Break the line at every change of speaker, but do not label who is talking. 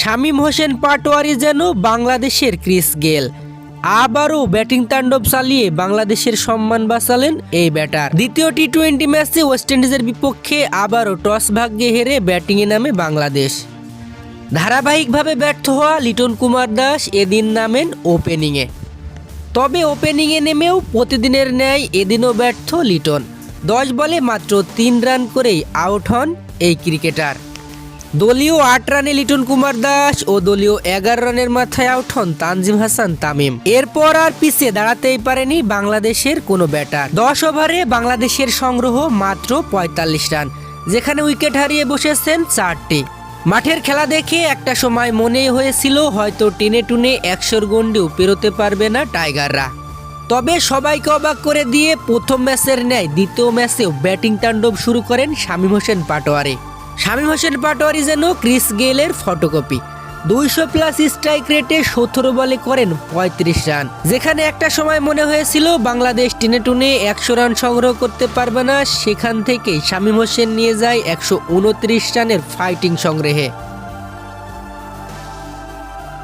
শামীম হোসেন পাটোয়ারি যেন বাংলাদেশের Chris Gayle. আবারও ব্যাটিং তাণ্ডব চালিয়ে বাংলাদেশের সম্মান বাঁচালেন এই ব্যাটার। দ্বিতীয় টি টোয়েন্টি ম্যাচে ওয়েস্ট ইন্ডিজের বিপক্ষে আবারও টস ভাগ্যে হেরে ব্যাটিংয়ে নামে বাংলাদেশ। ধারাবাহিকভাবে ব্যর্থ হওয়া লিটন কুমার দাস এদিন নামেন ওপেনিংয়ে তবে ওপেনিংয়ে নেমেও প্রতিদিনের ন্যায় এদিনও ব্যর্থ লিটন। দশ বলে মাত্র তিন রান করেই আউট হন এই ক্রিকেটার। দলীয় আট রানে লিটন কুমার দাস ও দলীয় এগারো রানের মাথায় আউট হন তানজিম হাসান তামিম। এরপর আর পিছিয়ে দাঁড়াতেই পারেনি বাংলাদেশের কোনো ব্যাটার। দশ ওভারে বাংলাদেশের সংগ্রহ মাত্র পঁয়তাল্লিশ রান, যেখানে উইকেট হারিয়ে বসেছেন চারটি। মাঠের খেলা দেখে একটা সময় মনেই হয়েছিল হয়তো টেনে টুনে একশোর গন্ডিও পেরোতে পারবে না টাইগাররা। তবে সবাইকে অবাক করে দিয়ে প্রথম ম্যাচের ন্যায় দ্বিতীয় ম্যাচেও ব্যাটিং তাণ্ডব শুরু করেন শামীম হোসেন পাটোয়ারি। শামীম হোসেন পাটোয়ারি যেন ক্রিস গেলের ফটোকপি। দুইশো প্লাস স্ট্রাইক রেটে সতেরো বলে করেন পঁয়ত্রিশ রান। যেখানে একটা সময় মনে হয়েছিল বাংলাদেশ টেনে টুনে একশো রান সংগ্রহ করতে পারবে না, সেখান থেকে শামীম হোসেন নিয়ে যায় একশো উনত্রিশ রানের ফাইটিং সংগ্রহে।